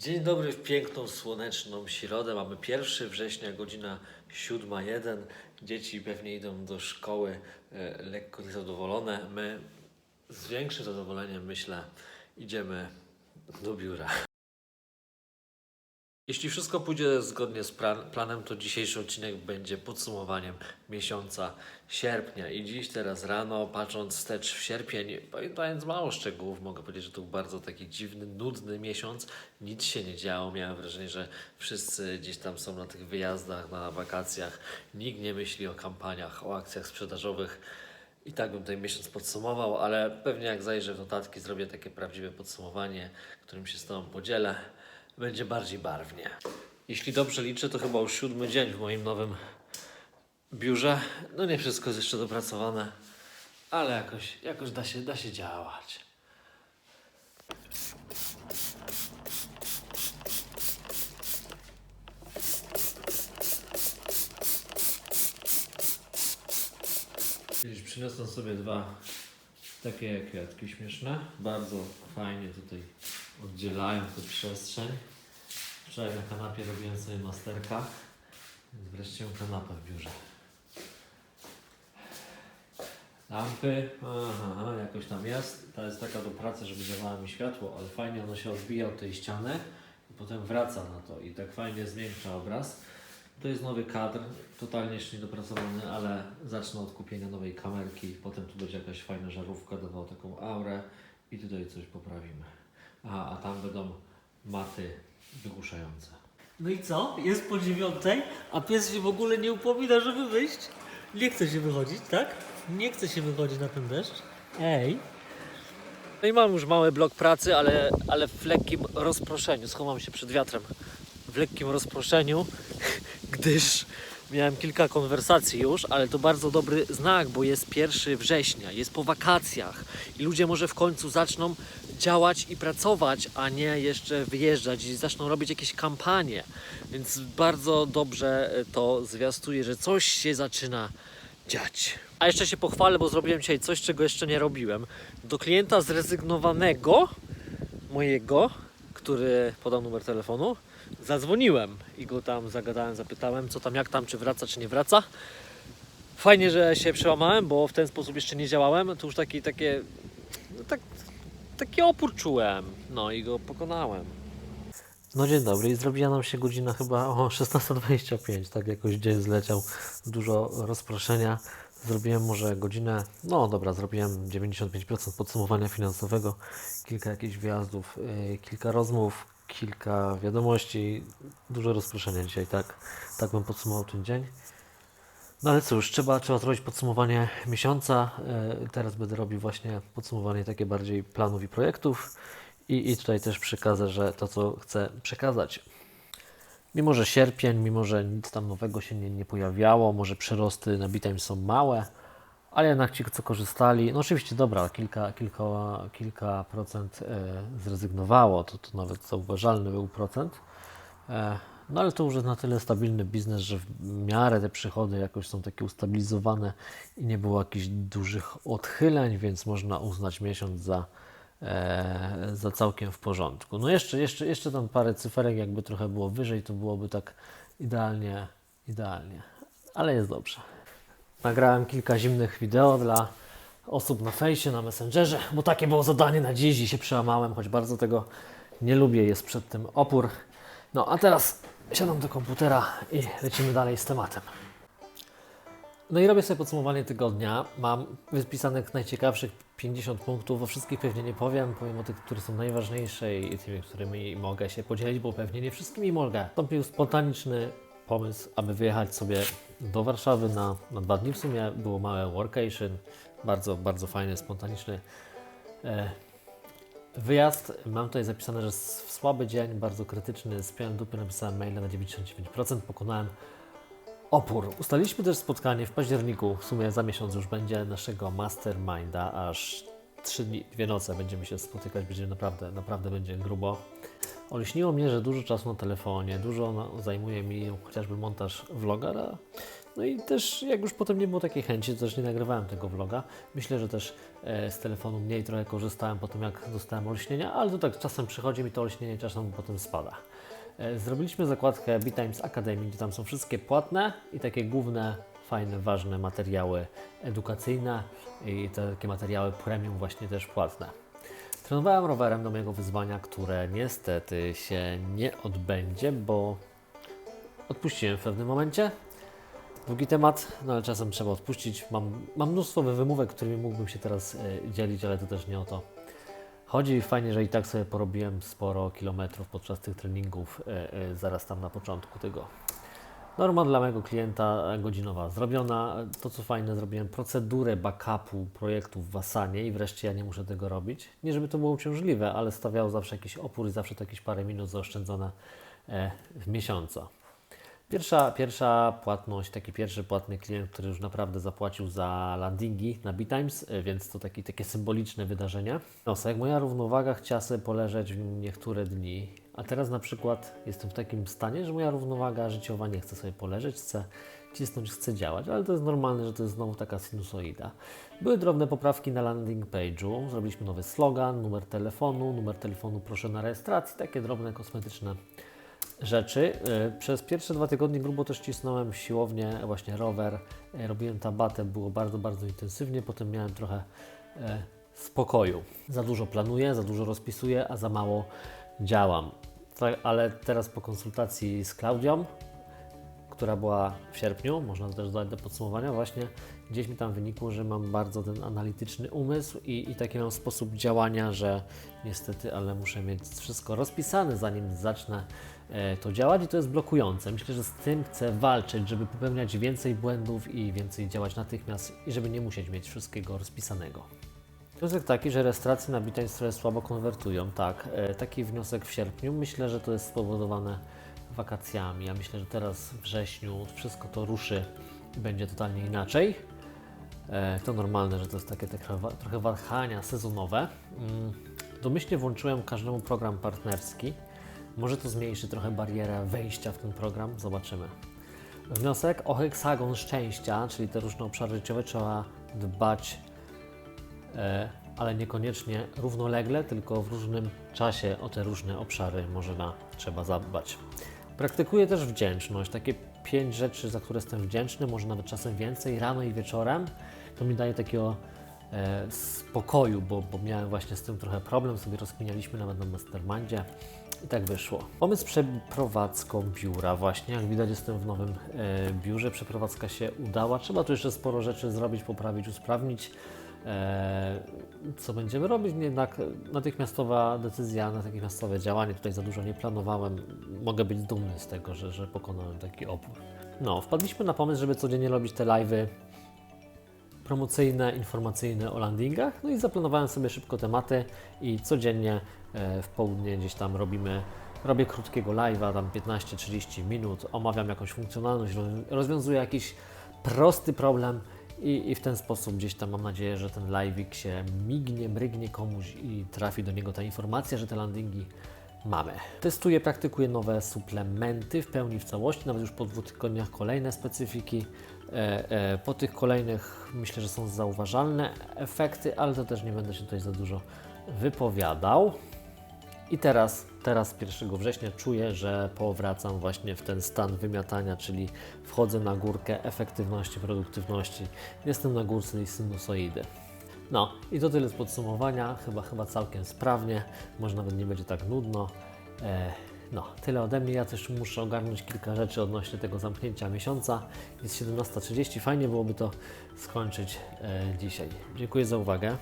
Dzień dobry w piękną, słoneczną środę. Mamy 1 września, godzina 7.01. Dzieci pewnie idą do szkoły e, lekko niezadowolone. My z większym zadowoleniem, myślę, idziemy do biura. Jeśli wszystko pójdzie zgodnie z plan- planem, to dzisiejszy odcinek będzie podsumowaniem miesiąca sierpnia. I dziś, teraz rano, patrząc wstecz w sierpień, pamiętając mało szczegółów, mogę powiedzieć, że to był bardzo taki dziwny, nudny miesiąc. Nic się nie działo. Miałem wrażenie, że wszyscy gdzieś tam są na tych wyjazdach, na wakacjach. Nikt nie myśli o kampaniach, o akcjach sprzedażowych. I tak bym ten miesiąc podsumował, ale pewnie jak zajrzę w notatki, zrobię takie prawdziwe podsumowanie, którym się z Tobą podzielę. Będzie bardziej barwnie. Jeśli dobrze liczę, to chyba już siódmy dzień w moim nowym biurze. No nie wszystko jest jeszcze dopracowane, ale jakoś, jakoś da, się, da się działać. Widzisz, przyniosłem sobie dwa takie kwiatki śmieszne. Bardzo fajnie tutaj oddzielają tę przestrzeń. Wczoraj na kanapie robiłem sobie masterka, wreszcie kanapę w biurze. Lampy, aha, aha, jakoś tam jest. Ta jest taka do pracy, żeby działało mi światło, ale fajnie ono się odbija od tej ściany i potem wraca na to i tak fajnie zwiększa obraz. To jest nowy kadr, totalnie jeszcze niedopracowany, ale zacznę od kupienia nowej kamerki, potem tu będzie jakaś fajna żarówka, dawał taką aurę i tutaj coś poprawimy. A, a tam będą maty wygłuszające. No i co? Jest po dziewiątej, a pies się w ogóle nie upomina, żeby wyjść. Nie chce się wychodzić, tak? Nie chce się wychodzić na ten deszcz. Ej. No i mam już mały blok pracy, ale, ale w lekkim rozproszeniu. Schowam się przed wiatrem. W lekkim rozproszeniu, gdyż miałem kilka konwersacji już, ale to bardzo dobry znak, bo jest 1 września, jest po wakacjach i ludzie może w końcu zaczną działać i pracować, a nie jeszcze wyjeżdżać i zaczną robić jakieś kampanie. Więc bardzo dobrze to zwiastuje, że coś się zaczyna dziać. A jeszcze się pochwalę, bo zrobiłem dzisiaj coś, czego jeszcze nie robiłem. Do klienta zrezygnowanego mojego, który podał numer telefonu, zadzwoniłem i go tam zagadałem, zapytałem, co tam, jak tam, czy wraca, czy nie wraca. Fajnie, że się przełamałem, bo w ten sposób jeszcze nie działałem. To już taki, takie, no tak, taki opór czułem. No i go pokonałem. No dzień dobry i zrobiła nam się godzina chyba o 16.25, tak jakoś dzień zleciał, dużo rozproszenia. Zrobiłem może godzinę, no dobra, zrobiłem 95% podsumowania finansowego, kilka jakichś wyjazdów, yy, kilka rozmów, kilka wiadomości, dużo rozproszenia dzisiaj, tak, tak bym podsumował ten dzień. No ale cóż, trzeba, trzeba zrobić podsumowanie miesiąca. E, Teraz będę robił właśnie podsumowanie takie bardziej planów i projektów. I, I tutaj też przekażę, że to, co chcę przekazać. Mimo, że sierpień, mimo, że nic tam nowego się nie, nie pojawiało, może przyrosty na Bitime są małe, ale jednak ci, co korzystali, no oczywiście dobra, kilka, kilka, kilka procent e, zrezygnowało, to, to nawet zauważalny był procent. No ale to już jest na tyle stabilny biznes, że w miarę te przychody jakoś są takie ustabilizowane i nie było jakichś dużych odchyleń, więc można uznać miesiąc za, e, za całkiem w porządku. No jeszcze, jeszcze, jeszcze tam parę cyferek, jakby trochę było wyżej, to byłoby tak idealnie, idealnie, ale jest dobrze. Nagrałem kilka zimnych wideo dla osób na fejsie, na Messengerze, bo takie było zadanie na dziś i się przełamałem, choć bardzo tego nie lubię, jest przed tym opór. No a teraz siadam do komputera i lecimy dalej z tematem. No i robię sobie podsumowanie tygodnia. Mam wypisanych najciekawszych 50 punktów. O wszystkich pewnie nie powiem. Powiem o tych, które są najważniejsze i tymi, którymi mogę się podzielić, bo pewnie nie wszystkimi mogę. Nastąpił spontaniczny pomysł, aby wyjechać sobie do Warszawy na, na dwa dni w sumie. Było małe workation. Bardzo, bardzo fajny, spontaniczny e, Wyjazd, mam tutaj zapisane, że w słaby dzień, bardzo krytyczny, spiąłem dupy, napisałem maila na 99%, pokonałem opór. Ustaliliśmy też spotkanie w październiku, w sumie za miesiąc już będzie naszego masterminda, aż trzy dni, dwie noce będziemy się spotykać, będzie naprawdę, naprawdę będzie grubo. Olśniło mnie, że dużo czasu na telefonie, dużo zajmuje mi chociażby montaż vloga, No i też jak już potem nie było takiej chęci, to też nie nagrywałem tego vloga. Myślę, że też e, z telefonu mniej trochę korzystałem po tym, jak dostałem olśnienia, ale to tak czasem przychodzi mi to olśnienie, czasem potem spada. E, Zrobiliśmy zakładkę B-Times Academy, gdzie tam są wszystkie płatne i takie główne, fajne, ważne materiały edukacyjne i takie materiały premium właśnie też płatne. Trenowałem rowerem do mojego wyzwania, które niestety się nie odbędzie, bo odpuściłem w pewnym momencie. Długi temat, no ale czasem trzeba odpuścić. Mam, mam mnóstwo wymówek, którymi mógłbym się teraz e, dzielić, ale to też nie o to chodzi. Fajnie, że i tak sobie porobiłem sporo kilometrów podczas tych treningów, e, e, zaraz tam na początku tego. Norma dla mojego klienta godzinowa zrobiona. To co fajne, zrobiłem procedurę backupu projektów w Asanie i wreszcie ja nie muszę tego robić. Nie żeby to było uciążliwe, ale stawiało zawsze jakiś opór i zawsze to jakieś parę minut zaoszczędzone w miesiącu. Pierwsza, pierwsza płatność, taki pierwszy płatny klient, który już naprawdę zapłacił za landingi na B-Times, y, więc to taki, takie symboliczne wydarzenie. Nosek, moja równowaga chciała sobie poleżeć w niektóre dni, a teraz na przykład jestem w takim stanie, że moja równowaga życiowa nie chce sobie poleżeć, chce cisnąć, chce działać, ale to jest normalne, że to jest znowu taka sinusoida. Były drobne poprawki na landing page'u, zrobiliśmy nowy slogan, numer telefonu, numer telefonu proszę na rejestracji, takie drobne kosmetyczne rzeczy. Y, Przez pierwsze dwa tygodnie grubo też cisnąłem siłownię, właśnie rower, y, robiłem tabatę, było bardzo, bardzo intensywnie, potem miałem trochę e, spokoju. Za dużo planuję, za dużo rozpisuję, a za mało działam. Ale teraz po konsultacji z Klaudią, która była w sierpniu, można też dodać do podsumowania, właśnie gdzieś mi tam wynikło, że mam bardzo ten analityczny umysł i, i taki mam sposób działania, że niestety, ale muszę mieć wszystko rozpisane, zanim zacznę e, to działać i to jest blokujące. Myślę, że z tym chcę walczyć, żeby popełniać więcej błędów i więcej działać natychmiast i żeby nie musieć mieć wszystkiego rozpisanego. Wniosek taki, że rejestracje na Bitcoin trochę słabo konwertują. Tak, e, taki wniosek w sierpniu. Myślę, że to jest spowodowane wakacjami. Ja myślę, że teraz w wrześniu wszystko to ruszy i będzie totalnie inaczej. E, To normalne, że to jest takie wa- trochę wahania sezonowe. Mm, Domyślnie włączyłem każdemu program partnerski. Może to zmniejszy trochę barierę wejścia w ten program. Zobaczymy. Wniosek o heksagon szczęścia, czyli te różne obszary życiowe, trzeba dbać e, ale niekoniecznie równolegle, tylko w różnym czasie o te różne obszary można, trzeba zadbać. Praktykuję też wdzięczność. Takie pięć rzeczy, za które jestem wdzięczny, może nawet czasem więcej, rano i wieczorem. To mi daje takiego e, spokoju, bo, bo miałem właśnie z tym trochę problem, sobie rozkminialiśmy nawet na mastermindzie i tak wyszło. Pomysł przeprowadzką biura właśnie, jak widać jestem w nowym e, biurze, przeprowadzka się udała. Trzeba tu jeszcze sporo rzeczy zrobić, poprawić, usprawnić. E, co będziemy robić? Jednak natychmiastowa decyzja, natychmiastowe działanie. Tutaj za dużo nie planowałem. Mogę być dumny z tego, że, że pokonałem taki opór. No, wpadliśmy na pomysł, żeby codziennie robić te live'y promocyjne, informacyjne o landingach. No i zaplanowałem sobie szybko tematy i codziennie e, w południe gdzieś tam robimy, robię krótkiego live'a, tam 15-30 minut, omawiam jakąś funkcjonalność, roz- rozwiązuję jakiś prosty problem i, i w ten sposób gdzieś tam mam nadzieję, że ten live'ik się mignie, mrygnie komuś i trafi do niego ta informacja, że te landingi mamy. Testuję, praktykuję nowe suplementy w pełni w całości, nawet już po dwóch tygodniach kolejne specyfiki. E, e, po tych kolejnych myślę, że są zauważalne efekty, ale to też nie będę się tutaj za dużo wypowiadał. I teraz, teraz 1 września czuję, że powracam właśnie w ten stan wymiatania, czyli wchodzę na górkę efektywności, produktywności. Jestem na górce tej sinusoidy. No i to tyle z podsumowania. Chyba, chyba całkiem sprawnie. Może nawet nie będzie tak nudno. E, no, tyle ode mnie. Ja też muszę ogarnąć kilka rzeczy odnośnie tego zamknięcia miesiąca. Jest 17.30. Fajnie byłoby to skończyć e, dzisiaj. Dziękuję za uwagę.